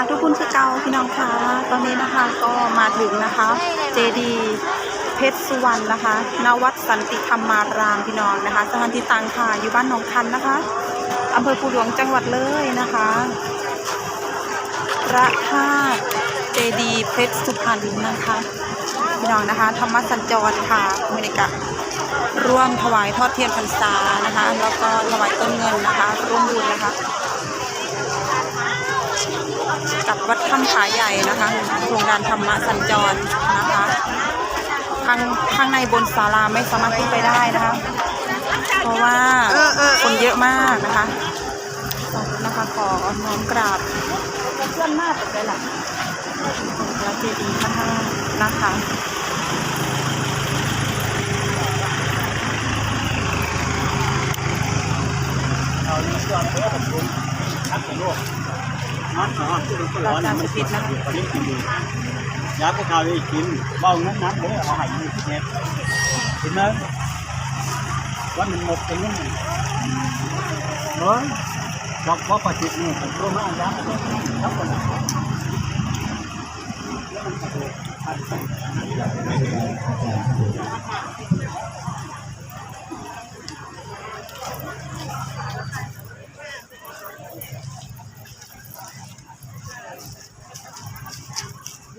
าธุคุณคือเก่าพี่น้องคะตอนนี้นะคะก็มาถึงนะคะ เจดีเพชรสุวรรณนะคะณวัดสันติธรรมารามพี่น้องนะคะสถานที่ตั้งค่ะอยู่บ้านหนองคันนะคะอำเภอภูหลวงจังหวัดเลยนะคะพระธาตุเจดีเพชรสุพรรณนะคะพี่น้องนะคะ ธรรมสัญจรค่ะมือนิกะร่วมถวายทอดเทียนพรรษานะคะ แล้วก็ถวายต้นเงินนะคะ ร่วมบุญนะคะ กับวัดถ้ำผาใหญ่นะคะโครงการธรรมะสัญจรนะคะข้างข้างในบนศาลาไม่สามารถขึ้นไปได้นะคะ เพราะว่าคนเยอะมากนะคะนะคะขอน้อมกราบเพื่อนมากเลยล่ะพระเจดีย์พระธาตุนะคะเราตาม สปิดนะยาพวกเขาได้กินเบานั้นนั้นเลยเอาใหายมือที่เน็ตเห็นไหมว่ามันหมดไปยังเฮ้ยบอกว่าปฏิทินผมรู้มากยาครับคน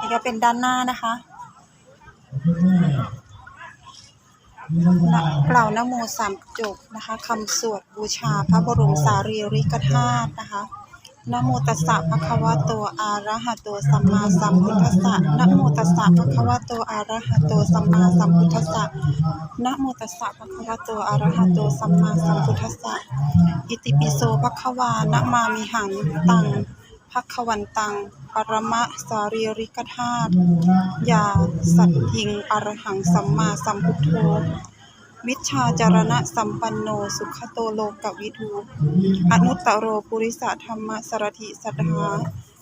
นี่ก็เป็นด้านหน้านะคะกล่าวนโมสามจบนะคะคำสวดบูชาพระบรมสารีริกธาตุนะคะนโมตัสสะภะคะวะโตอะระหะโตสัมมาสัมพุทธัสสะนโมตัสสะภะคะวะโตอะระหะโตสัมมาสัมพุทธัสสะนโมตัสสะภะคะวะโตอะระหะโตสัมมาสัมพุทธัสสะอิติปิโสภะคะวานะมามิหังตัง พักขวันตัง ปรมะสารีริกธาตุยาสัตทิง อรหังสัมมาสัมพุทโธวิชาจารณะสัมปันโน สุขโตโลกวิทูอนุตตโรปุริสธรรมสรถิสัทธา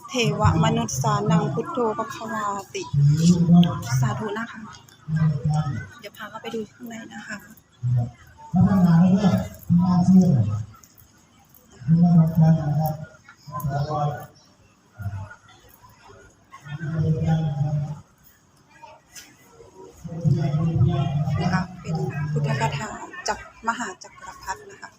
เทวมนุษย์สานังพุทโธภควาติ สาธุนะคะ เดี๋ยวพาเข้าไปดูข้างในนะคะน นะคะเป็นพุทธคาถาจากมหาจักรพรรดินะคะ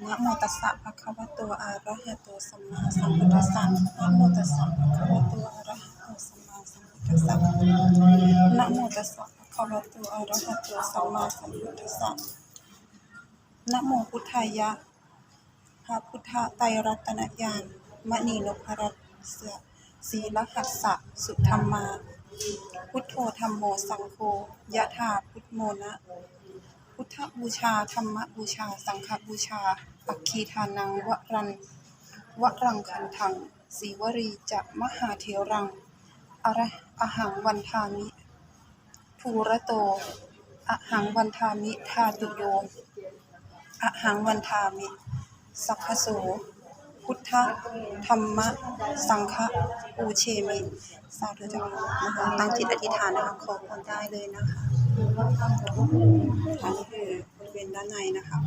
นะโมตัสสะภะคะวะโตอะระหะโตสัมมาสัมพุทธัสสะนะโมตัสสะภะคะวะโตอะระหะโตสัมมาสัมพุทธัสสะนะโมตัสสะภะคะวะโตอะระหะโตสัมมาสัมพุทธัสสะนะโมพุทธายะพระพุทธไตรรัตนญาณมณีนพรัตน์เส ศีลหัสสะสุธรรมา พุทโธธรรมโมสังโฆยะถาพุทโมนะ พุทธบูชาธรรมบูชา สังฆบูชาอัคคีทานังวรันวรังคันทังสีวรีจะมหาเทรังอระอหังวันทามิภูระโตอหังวันทามิ ทาตุโยอหังวันทามิ สัพพโส พุทธธรรมสังฆปูเชมิสาธุจังนะคะตั้งจิตอธิษฐานนะคะขอพรได้เลยนะคะอันนี้คือบริเวณด้านในนะคะ